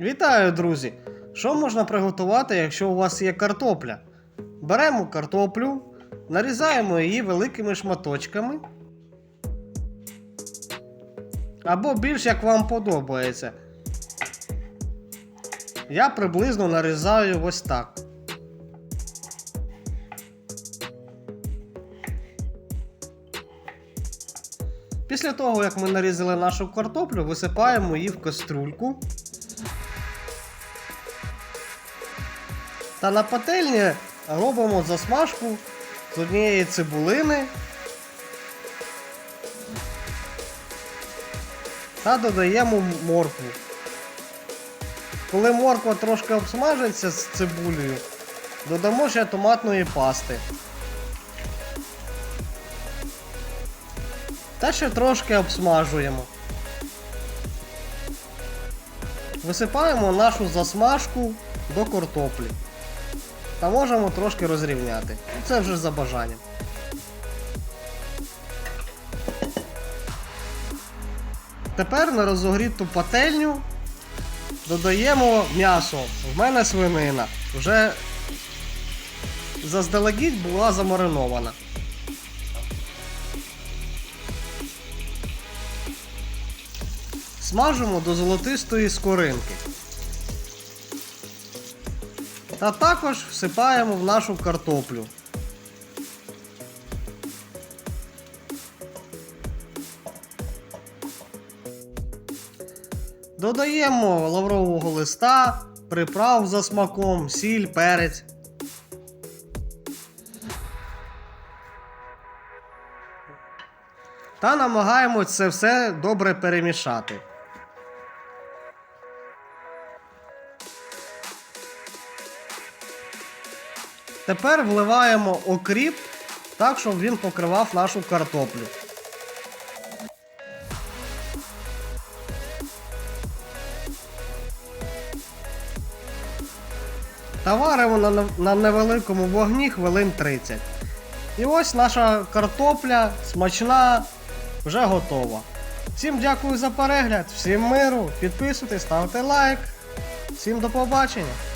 Вітаю, друзі! Що можна приготувати, якщо у вас є картопля? Беремо картоплю, нарізаємо її великими шматочками. Або більш як вам подобається. Я приблизно нарізаю ось так. Після того, як ми нарізали нашу картоплю, висипаємо її в каструльку. Та на пательні робимо засмажку з однієї цибулини. Та додаємо моркву. Коли морква трошки обсмажиться з цибулею, додамо ще томатної пасти. Та ще трошки обсмажуємо. Висипаємо нашу засмажку до картоплі. Та можемо трошки розрівняти. Це вже за бажанням. Тепер на розогріту пательню додаємо м'ясо. В мене свинина. Вже заздалегідь була замаринована. Смажимо до золотистої скоринки. Та також всипаємо в нашу картоплю. Додаємо лаврового листа, приправ за смаком, сіль, перець. Та намагаємось це все добре перемішати. Тепер вливаємо окріп так, щоб він покривав нашу картоплю. Та варимо на, невеликому вогні хвилин 30. І ось наша картопля смачна, вже готова. Всім дякую за перегляд, всім миру, підписуйтесь, ставте лайк. Всім до побачення!